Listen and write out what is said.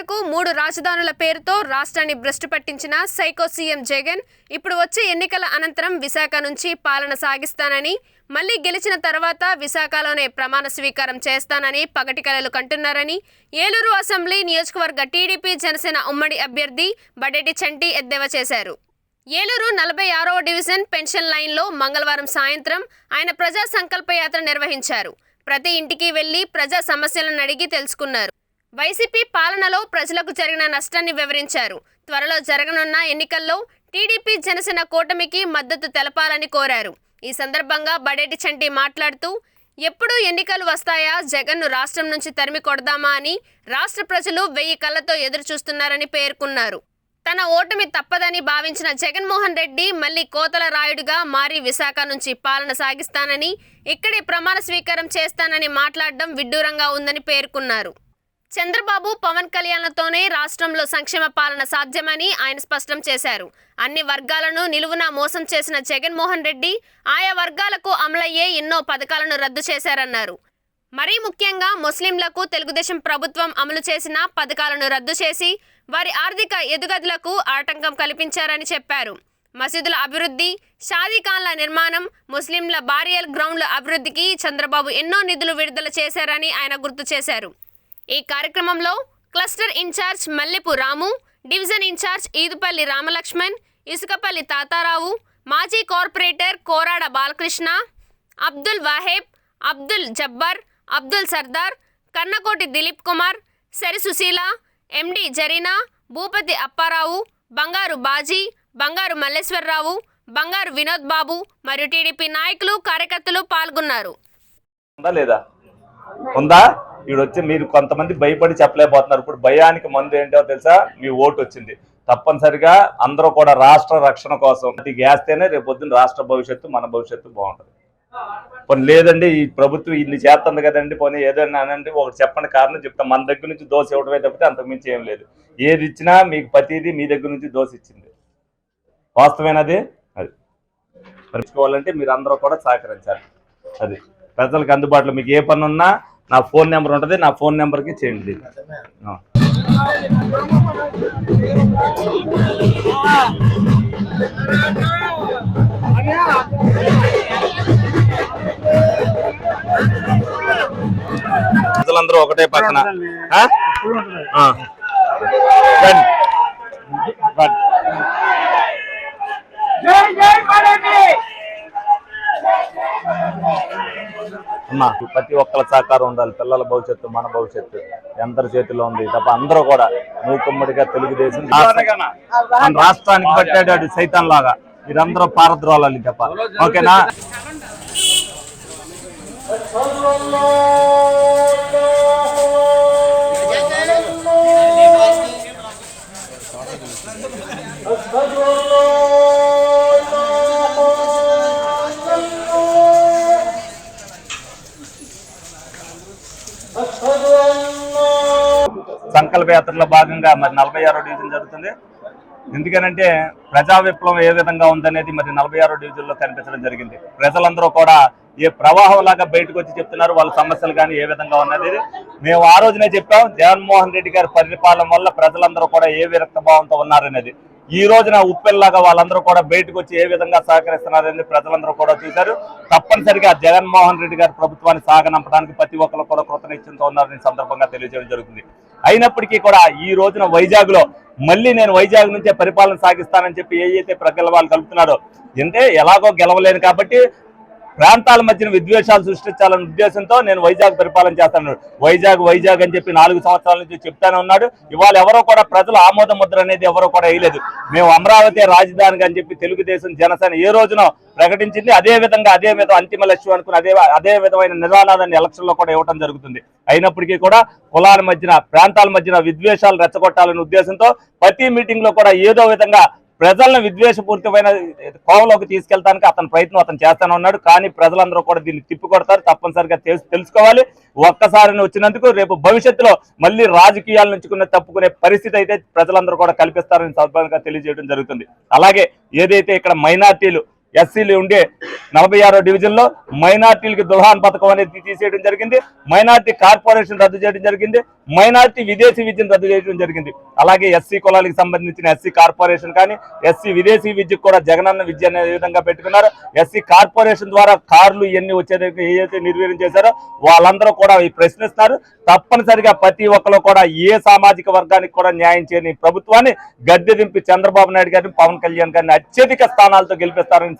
వరకు మూడు రాజధానుల పేరుతో రాష్ట్రాన్ని భ్రష్టు పట్టించిన సైకో సీఎం జగన్ ఇప్పుడు వచ్చే ఎన్నికల అనంతరం విశాఖ నుంచి పాలన సాగిస్తానని మళ్ళీ గెలిచిన తర్వాత విశాఖలోనే ప్రమాణ స్వీకారం చేస్తానని పగటి కలలు కంటున్నారని ఏలూరు అసెంబ్లీ నియోజకవర్గ టీడీపీ జనసేన ఉమ్మడి అభ్యర్థి బడెటి చంటి ఎద్దేవా చేశారు. ఏలూరు నలభై ఆరవ డివిజన్ పెన్షన్ లైన్లో మంగళవారం సాయంత్రం ఆయన ప్రజా సంకల్ప యాత్ర నిర్వహించారు. ప్రతి ఇంటికి వెళ్ళి ప్రజా సమస్యలను అడిగి తెలుసుకున్నారు. వైసీపీ పాలనలో ప్రజలకు జరిగిన నష్టాన్ని వివరించారు. త్వరలో జరగనున్న ఎన్నికల్లో టీడీపీ జనసేన కూటమికి మద్దతు తెలపాలని కోరారు. ఈ సందర్భంగా బడేటి చంటి మాట్లాడుతూ ఎప్పుడు ఎన్నికలు వస్తాయా? జగన్ను రాష్ట్రం నుంచి తరిమి కొడదామా? అని రాష్ట్ర ప్రజలు వెయ్యి కళ్ళతో ఎదురు చూస్తున్నారని పేర్కొన్నారు. తన ఓటమి తప్పదని భావించిన జగన్మోహన్ రెడ్డి మళ్ళీ కోతల రాయుడుగా మారి విశాఖ నుంచి పాలన సాగిస్తానని ఇక్కడే ప్రమాణ స్వీకారం చేస్తానని మాట్లాడడం విడ్డూరంగా ఉందని పేర్కొన్నారు. చంద్రబాబు పవన్ కళ్యాణ్లతోనే రాష్ట్రంలో సంక్షేమ పాలన సాధ్యమని ఆయన స్పష్టం చేశారు. అన్ని వర్గాలను నిలువున మోసం చేసిన జగన్మోహన్ రెడ్డి ఆయా వర్గాలకు అమలయ్యే ఎన్నో పథకాలను రద్దు చేశారన్నారు. మరీ ముఖ్యంగా ముస్లింలకు తెలుగుదేశం ప్రభుత్వం అమలు చేసిన పథకాలను రద్దు చేసి వారి ఆర్థిక ఎదుగదులకు ఆటంకం కల్పించారని చెప్పారు. మసీదుల అభివృద్ధి షాదీఖాన్ల నిర్మాణం ముస్లింల బారియల్ గ్రౌండ్ల అభివృద్ధికి చంద్రబాబు ఎన్నో నిధులు విడుదల చేశారని ఆయన గుర్తు చేశారు. ఈ కార్యక్రమంలో cluster in-charge Mallepu Ramu division in-charge Eedupalli Ramalakshman Isukapalli Tatarao మాజీ కార్పొరేటర్ కోరాడ బాలకృష్ణ అబ్దుల్ వాహేబ్ అబ్దుల్ జబ్బర్ అబ్దుల్ సర్దార్ కన్నకోటి దిలీప్ కుమార్ సరి సుశీల ఎండి జరీనా భూపతి అప్పారావు బంగారు బాజీ బంగారు మల్లేశ్వరరావు బంగారు వినోద్ బాబు మరియు టీడీపీ నాయకులు కార్యకర్తలు పాల్గొన్నారు. ఉందా లేదా? ఉందా? ఇప్పుడు వచ్చి మీరు కొంతమంది భయపడి చెప్పలేకపోతున్నారు. ఇప్పుడు భయానికి మందు ఏంటో తెలుసా? మీ ఓటు వచ్చింది. తప్పనిసరిగా అందరూ కూడా రాష్ట్ర రక్షణ కోసం. అది వేస్తేనే రేపు పొద్దున్న రాష్ట్ర భవిష్యత్తు మన భవిష్యత్తు బాగుంటుంది. పోనీ లేదండి ఈ ప్రభుత్వం ఇన్ని చేస్తుంది కదండి పోనీ ఏదైనా అనండి ఒకటి చెప్పండి కారణం చెప్తాం. మన దగ్గర నుంచి దోశ ఇవ్వడమే తప్పితే అంతకుమించి ఏం లేదు. ఏది ఇచ్చినా మీకు ప్రతిదీ మీ దగ్గర నుంచి దోశ ఇచ్చింది. వాస్తవేనది అది? మర్చిపోవాలంటే మీరు అందరూ కూడా సహకరించాలి. అది. ప్రజలకు అందుబాటులో మీకు ఏ పని ఉన్నా నా ఫోన్ నెంబర్ ఉంటుంది నా ఫోన్ నెంబర్కి చేయండి. ప్రజలందరూ ఒకటే పక్కన. రండి. అమ్మా ప్రతి ఒక్కరి సహకారం ఉండాలి. పిల్లల భవిష్యత్తు మన భవిష్యత్తు అందరి చేతిలో ఉంది. తప్ప అందరూ కూడా మూకుమ్మడిగా తెలుగుదేశం మన రాష్ట్రానికి పట్టాడు సైతం లాగా మీరందరూ పారద్రోలాలి తప్ప. ఓకేనా? సంకల్ప భాగంగా మరి నలభై ఆరో డివిజన్ జరుగుతుంది. ఎందుకనంటే ప్రజా విప్లవం ఏ విధంగా ఉందనేది మరి నలభై ఆరో డివిజన్లో కనిపించడం జరిగింది. ప్రజలందరూ కూడా ఏ ప్రవాహం లాగా బయటకు వచ్చి చెప్తున్నారు వాళ్ళ సమస్యలు కానీ ఏ విధంగా ఉన్నది. మేము ఆ రోజునే చెప్పాం జగన్మోహన్ రెడ్డి గారి పరిపాలన వల్ల ప్రజలందరూ కూడా ఏ విరక్త భావంతో ఉన్నారనేది. ఈ రోజున ఉప్పెల్లాగా వాళ్ళందరూ కూడా బయటకు వచ్చి ఏ విధంగా సహకరిస్తున్నారని ప్రజలందరూ కూడా చూశారు. తప్పనిసరిగా జగన్మోహన్ రెడ్డి గారి ప్రభుత్వాన్ని సాగనంపడానికి ప్రతి ఒక్కరు కూడా కృతనిశ్చయంతో ఉన్నారని సందర్భంగా తెలియజేయడం జరుగుతుంది. అయినప్పటికీ కూడా ఈ రోజున వైజాగ్లో మళ్ళీ నేను వైజాగ్ నుంచే పరిపాలన సాగిస్తానని చెప్పి ఏ అయితే ప్రగల్భాలు కలుపుతున్నాడో అంటే ఎలాగో గెలవలేను కాబట్టి ప్రాంతాల మధ్యన విద్వేషాలు సృష్టించాలనే ఉద్దేశంతో నేను వైజాగ్ పరిపాలన చేస్తాను. వైజాగ్ వైజాగ్ అని చెప్పి నాలుగు సంవత్సరాల నుంచి చెప్తానే ఉన్నాడు. ఇవాళ ఎవరో కూడా ప్రజలు ఆమోద ముద్ర అనేది ఎవరో కూడా వేయలేదు. మేము అమరావతి రాజధానికి అని చెప్పి తెలుగుదేశం జనసేన ఏ రోజున ప్రకటించింది. అదే విధంగా అదే విధం అంతిమ లక్ష్యం అనుకుని అదే అదే విధమైన నిదానాన్ని ఎలక్షన్లో కూడా ఇవ్వడం జరుగుతుంది. అయినప్పటికీ కూడా కులాల మధ్యన ప్రాంతాల మధ్యన విద్వేషాలు రెచ్చగొట్టాలనే ఉద్దేశంతో ప్రతి మీటింగ్లో కూడా ఏదో విధంగా ప్రజలను విద్వేషపూరితమైన కోవలోకి తీసుకెళ్తానికి అతని ప్రయత్నం అతను చేస్తానే ఉన్నాడు. కానీ ప్రజలందరూ కూడా దీన్ని తిప్పికొడతారు. తప్పనిసరిగా తెలుసుకోవాలి. ఒక్కసారి వచ్చినందుకు రేపు భవిష్యత్తులో మళ్ళీ రాజకీయాల నుంచి తప్పుకునే పరిస్థితి అయితే ప్రజలందరూ కూడా కల్పిస్తారని సందర్భంగా తెలియజేయడం జరుగుతుంది. అలాగే ఏదైతే ఇక్కడ మైనార్టీలు ఎస్సీలు ఉండే నలభై ఆరో డివిజన్లో మైనార్టీలకి దుల్హాన్ పథకం అనేది తీసేయడం జరిగింది. మైనార్టీ కార్పొరేషన్ రద్దు చేయడం జరిగింది. మైనార్టీ విదేశీ విద్యను రద్దు చేయడం జరిగింది. అలాగే ఎస్సీ కులాలకు సంబంధించిన ఎస్సీ కార్పొరేషన్ కానీ ఎస్సీ విదేశీ విద్యకు కూడా జగనన్న విద్య అనే విధంగా పెట్టుకున్నారు. ఎస్సీ కార్పొరేషన్ ద్వారా కార్లు ఇవన్నీ వచ్చేది ఏదైతే నిర్వీర్యం చేశారో వాళ్ళందరూ కూడా ప్రశ్నిస్తారు తప్పనిసరిగా ప్రతి ఒక్కరు కూడా ఏ సామాజిక వర్గానికి కూడా న్యాయం చేయని ప్రభుత్వాన్ని గద్దె దింపి చంద్రబాబు నాయుడు గారిని పవన్ కళ్యాణ్ గారిని అత్యధిక స్థానాలతో గెలిపిస్తారని